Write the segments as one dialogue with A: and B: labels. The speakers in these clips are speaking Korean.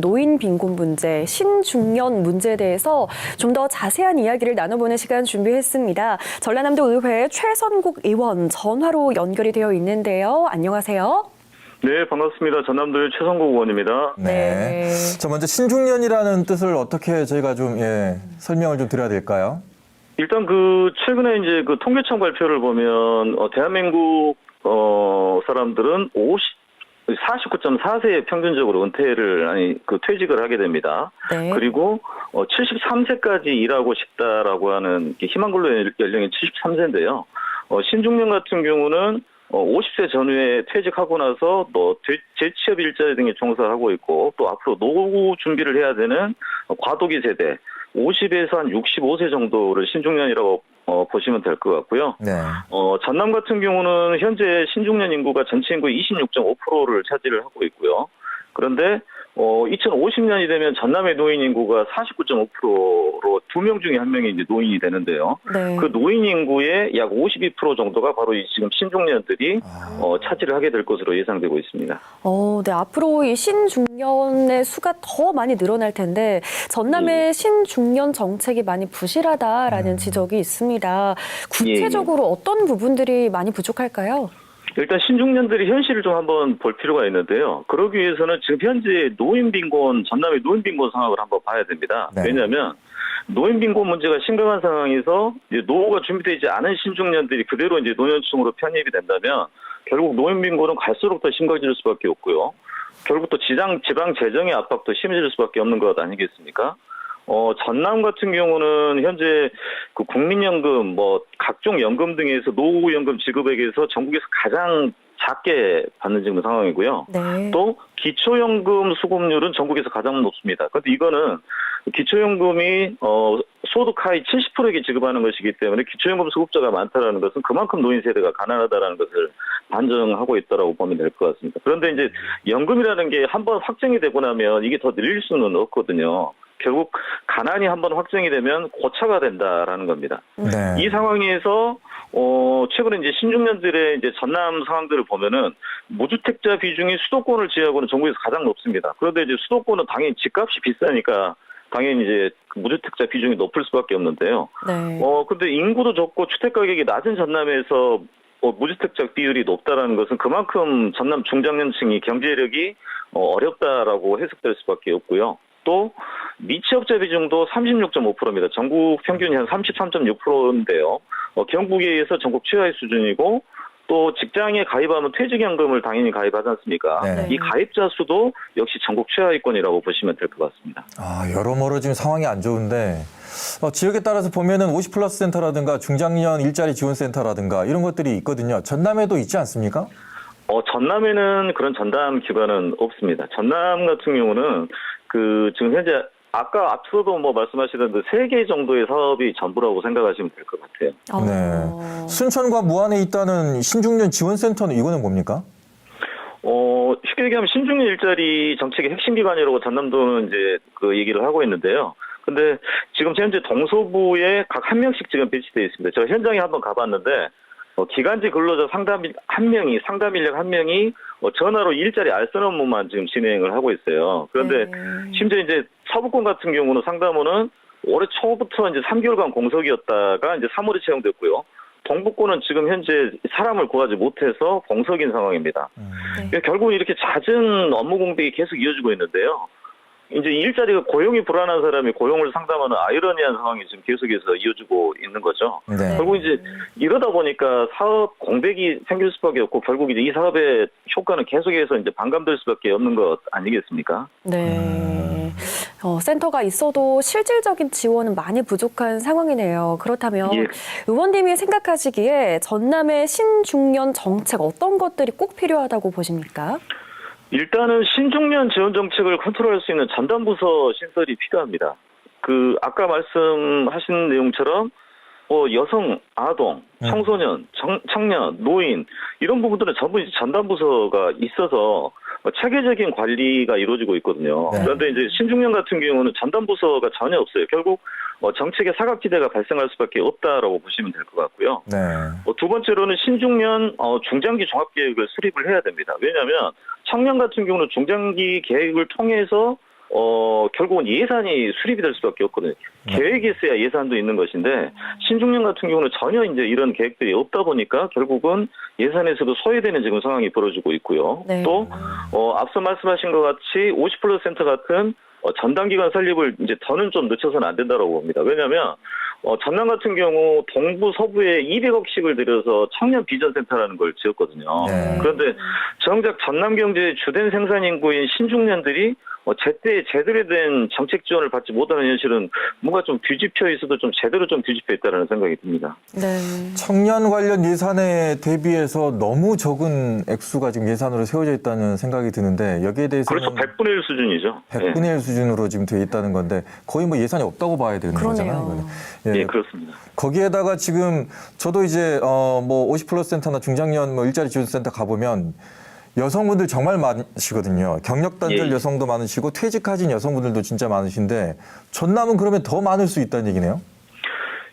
A: 노인 빈곤 문제, 신중년 문제에 대해서 좀 더 자세한 이야기를 나눠보는 시간 준비했습니다. 전라남도 의회 최선국 의원 전화로 연결이 되어 있는데요. 안녕하세요.
B: 네, 반갑습니다. 전남도의 최성국 의원입니다.
A: 네.
C: 네. 자, 먼저 신중년이라는 뜻을 어떻게 저희가 좀, 예, 설명을 좀 드려야 될까요?
B: 일단 그 최근에 이제 그 통계청 발표를 보면 어, 대한민국 어 사람들은 50 49.4세에 평균적으로 은퇴를 아니 그 퇴직을 하게 됩니다.
A: 네.
B: 그리고 어 73세까지 일하고 싶다라고 하는 게 희망 근로 연령이 73세인데요. 어 신중년 같은 경우는 어 50세 전후에 퇴직하고 나서 또 재- 재취업 일자리 등에 종사하고 있고 또 앞으로 노후 준비를 해야 되는 어, 과도기 세대 50에서 한 65세 정도를 신중년이라고 어, 보시면 될 것 같고요.
C: 네.
B: 어, 전남 같은 경우는 현재 신중년 인구가 전체 인구의 26.5%를 차지를 하고 있고요. 그런데 어, 2050년이 되면 전남의 노인 인구가 49.5%로 두 명 중에 한 명이 이제 노인이 되는데요.
A: 네.
B: 그 노인 인구의 약 52% 정도가 바로 이 지금 신중년들이
C: 아.
B: 어, 차지를 하게 될 것으로 예상되고 있습니다.
A: 어, 네. 앞으로 이 신중년의 수가 더 많이 늘어날 텐데 전남의 신중년 정책이 많이 부실하다라는 지적이 있습니다. 구체적으로 어떤 부분들이 많이 부족할까요?
B: 일단 신중년들이 현실을 좀 한번 볼 필요가 있는데요. 그러기 위해서는 지금 현재 노인 빈곤, 전남의 노인 빈곤 상황을 한번 봐야 됩니다.
C: 네.
B: 왜냐하면 노인 빈곤 문제가 심각한 상황에서 이제 노후가 준비되지 않은 신중년들이 그대로 이제 노년층으로 편입이 된다면 결국 노인 빈곤은 갈수록 더 심각해질 수밖에 없고요. 결국 또 지방 지방 재정의 압박도 심해질 수밖에 없는 것 아니겠습니까? 어, 전남 같은 경우는 현재 그 국민연금, 뭐, 각종 연금 등에서 노후연금 지급액에서 전국에서 가장 작게 받는 지금 상황이고요.
A: 네.
B: 또 기초연금 수급률은 전국에서 가장 높습니다. 그런데 이거는 기초연금이 어 소득 하위 70%에게 지급하는 것이기 때문에 기초연금 수급자가 많다라는 것은 그만큼 노인 세대가 가난하다라는 것을 반증하고 있다라고 보면 될 것 같습니다. 그런데 이제 연금이라는 게 한번 확정이 되고 나면 이게 더 늘릴 수는 없거든요. 결국 가난이 한번 확정이 되면 고차가 된다라는 겁니다.
C: 네.
B: 이 상황에서 어 최근에 이제 신중년들의 이제 전남 상황들을 보면은 무주택자 비중이 수도권을 제외하고는 전국에서 가장 높습니다. 그런데 이제 수도권은 당연히 집값이 비싸니까 당연히 이제 그 무주택자 비중이 높을 수밖에 없는데요.
A: 네.
B: 어 근데 인구도 적고 주택 가격이 낮은 전남에서 어, 무주택자 비율이 높다라는 것은 그만큼 전남 중장년층이 경제력이 어, 어렵다라고 해석될 수밖에 없고요. 또 미취업자 비중도 36.5%입니다. 전국 평균이 한 33.6%인데요. 어, 경북에 의해서 전국 최하의 수준이고 또 직장에 가입하면 퇴직연금을 당연히 가입하지 않습니까?
C: 네.
B: 이 가입자 수도 역시 전국 최하위권이라고 보시면 될 것 같습니다.
C: 아, 여러모로 지금 상황이 안 좋은데, 어, 지역에 따라서 보면은 50 플러스 센터라든가 중장년 일자리 지원 센터라든가 이런 것들이 있거든요. 전남에도 있지 않습니까?
B: 어, 전남에는 그런 전담 기관은 없습니다. 전남 같은 경우는 그 지금 현재 아까 앞서도 뭐 말씀하시던 세개 정도의 사업이 전부라고 생각하시면 될 것 같아요.
A: 어.
C: 네. 순천과 무안에 있다는 신중년 지원센터는 이거는 뭡니까?
B: 어, 쉽게 얘기하면 신중년 일자리 정책의 핵심 기관이라고 전남도는 이제 그 얘기를 하고 있는데요. 근데 지금 현재 동서부에 각 한 명씩 지금 배치되어 있습니다. 제가 현장에 한번 가봤는데 어, 기간제 근로자 상담 한 명이 상담 인력 한 명이 어, 전화로 일자리 알선 업무만 지금 진행을 하고 있어요. 그런데
A: 네.
B: 심지어 이제 서부권 같은 경우는 상담원은 올해 초부터 이제 3개월간 공석이었다가 이제 3월에 채용됐고요. 동북권은 지금 현재 사람을 구하지 못해서 공석인 상황입니다.
C: 음,
B: 그러니까 결국은 이렇게 잦은 업무 공백이 계속 이어지고 있는데요. 이제 일자리가 고용이 불안한 사람이 고용을 상담하는 아이러니한 상황이 지금 계속해서 이어지고 있는 거죠.
C: 네.
B: 결국 이제 이러다 보니까 사업 공백이 생길 수밖에 없고 결국 이제 이 사업의 효과는 계속해서 이제 반감될 수밖에 없는 것 아니겠습니까?
A: 네. 어, 센터가 있어도 실질적인 지원은 많이 부족한 상황이네요. 그렇다면
B: 예.
A: 의원님이 생각하시기에 전남의 신중년 정책 어떤 것들이 꼭 필요하다고 보십니까?
B: 일단은 신중년 지원 정책을 컨트롤할 수 있는 전담 부서 신설이 필요합니다. 그 아까 말씀하신 내용처럼 어, 여성, 아동,
C: 음.
B: 청소년, 청, 청년, 노인 이런 부분들은 전부 이제 전담 부서가 있어서 어, 체계적인 관리가 이루어지고 있거든요.
C: 네.
B: 그런데 이제 신중년 같은 경우는 전담 부서가 전혀 없어요. 결국 어, 정책의 사각지대가 발생할 수밖에 없다라고 보시면 될 것 같고요.
C: 네.
B: 어, 두 번째로는 신중년 어, 중장기 종합계획을 수립을 해야 됩니다. 왜냐하면 청년 같은 경우는 중장기 계획을 통해서 어, 결국은 예산이 수립이 될 수밖에 없거든요. 계획이 있어야 예산도 있는 것인데, 신중년 같은 경우는 전혀 이제 이런 계획들이 없다 보니까 결국은 예산에서도 소외되는 지금 상황이 벌어지고 있고요.
A: 네.
B: 또, 어, 앞서 말씀하신 것 같이 50%센터 같은 어, 전담기관 설립을 이제 더는 좀 늦춰서는 안 된다고 봅니다. 왜냐하면 어, 전남 같은 경우 동부 서부에 200억씩을 들여서 청년 비전센터라는 걸 지었거든요.
C: 네.
B: 그런데 정작 전남 경제의 주된 생산 인구인 신중년들이 어, 제때 제대로 된 정책 지원을 받지 못하는 현실은 뭔가 좀 뒤집혀 있어도 좀 제대로 좀 뒤집혀 있다는 생각이 듭니다.
A: 네.
C: 청년 관련 예산에 대비해서 너무 적은 액수가 지금 예산으로 세워져 있다는 생각이 드는데 여기에 대해서는
B: 그렇죠. 100분의 1 수준이죠. 예.
C: 100분의 1 수준으로 지금 돼 있다는 건데 거의 뭐 예산이 없다고 봐야 되는
A: 그러네요.
C: 거잖아요. 이거는.
B: 예,
C: 예,
B: 그렇습니다.
C: 거기에다가 지금 저도 이제 어 뭐50 플러스 센터나 중장년 뭐 일자리 지원 센터 가보면 여성분들 정말 많으시거든요. 경력 단절
B: 예, 예.
C: 여성도 많으시고 퇴직하신 여성분들도 진짜 많으신데 전남은 그러면 더 많을 수 있다는 얘기네요.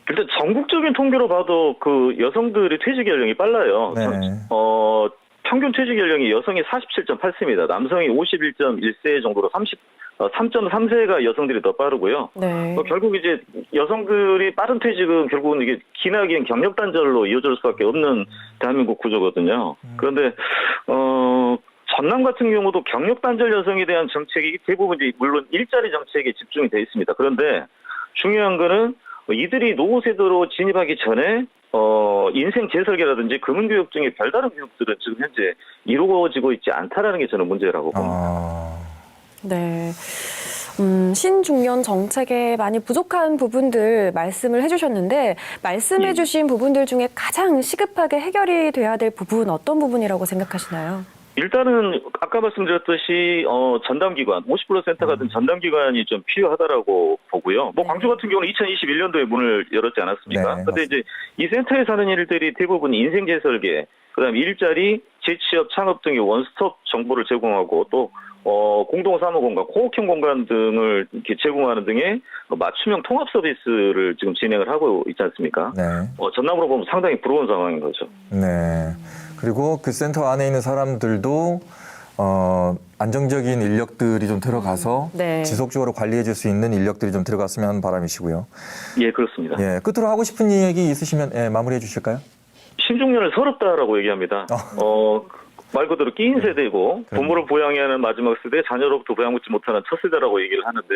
B: 일단 전국적인 통계로 봐도 그 여성들의 퇴직 연령이 빨라요.
C: 네.
B: 어, 평균 퇴직 연령이 여성이 47.8세입니다. 남성이 51.1세 정도로 30, 어, 3.3세가 여성들이 더 빠르고요.
A: 네.
B: 어, 결국 이제 여성들이 빠른 퇴직은 결국은 이게 기나긴 경력 단절로 이어질 수밖에 없는 대한민국 구조거든요. 그런데 어 전남 같은 경우도 경력 단절 여성에 대한 정책이 대부분 이제 물론 일자리 정책에 집중이 돼 있습니다. 그런데 중요한 거는 이들이 노후 세대로 진입하기 전에 어 인생 재설계라든지 금융교육 등의 별다른 교육들은 지금 현재 이루어지고 있지 않다라는 게 저는 문제라고 봅니다.
C: 아,
A: 네. 음, 신중년 정책에 많이 부족한 부분들 말씀을 해주셨는데 말씀해주신 부분들 중에 가장 시급하게 해결이 돼야 될 부분 어떤 부분이라고 생각하시나요?
B: 일단은 아까 말씀드렸듯이 어 전담기관 50%센터 같은 전담기관이 좀 필요하다라고 보고요. 뭐
A: 네.
B: 광주 같은 경우는 2021년도에 문을 열었지 않았습니까?
C: 네,
B: 근데 이제 이 센터에 사는 일들이 대부분 인생 재설계, 그다음 일자리, 재취업, 창업 등의 원스톱 정보를 제공하고 또 어, 공동 사무 공간, 코워킹 공간 등을 이렇게 제공하는 등의 맞춤형 통합 서비스를 지금 진행을 하고 있지 않습니까?
C: 네.
B: 어, 전남으로 보면 상당히 부러운 상황인 거죠.
C: 네. 그리고 그 센터 안에 있는 사람들도 어, 안정적인 인력들이 좀 들어가서
A: 네.
C: 지속적으로 관리해 줄 수 있는 인력들이 좀 들어갔으면 하는 바람이시고요.
B: 예, 그렇습니다.
C: 예, 끝으로 하고 싶은 얘기 있으시면 예, 마무리해 주실까요?
B: 신중년을 서럽다라고 얘기합니다. 어, 말 그대로 끼인 세대이고
C: 그럼요.
B: 부모를 부양해야 하는 마지막 세대, 자녀로부터 부양받지 못하는 첫 세대라고 얘기를 하는데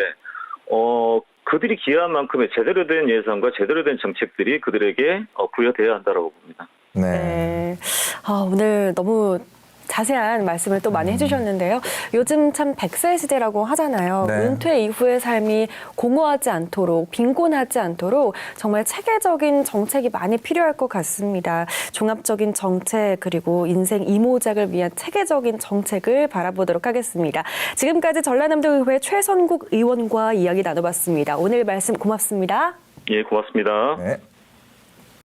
B: 어, 그들이 기여한 만큼의 제대로 된 예산과 제대로 된 정책들이 그들에게 어, 부여돼야 한다라고 봅니다.
C: 네.
A: 네. 아, 오늘 너무 자세한 말씀을 또 많이 해주셨는데요. 요즘 참 100세 시대라고 하잖아요.
C: 네.
A: 은퇴 이후의 삶이 공허하지 않도록, 빈곤하지 않도록 정말 체계적인 정책이 많이 필요할 것 같습니다. 종합적인 정책, 그리고 인생 이모작을 위한 체계적인 정책을 바라보도록 하겠습니다. 지금까지 전라남도의회 최선국 의원과 이야기 나눠봤습니다. 오늘 말씀 고맙습니다.
B: 예, 고맙습니다.
C: 네.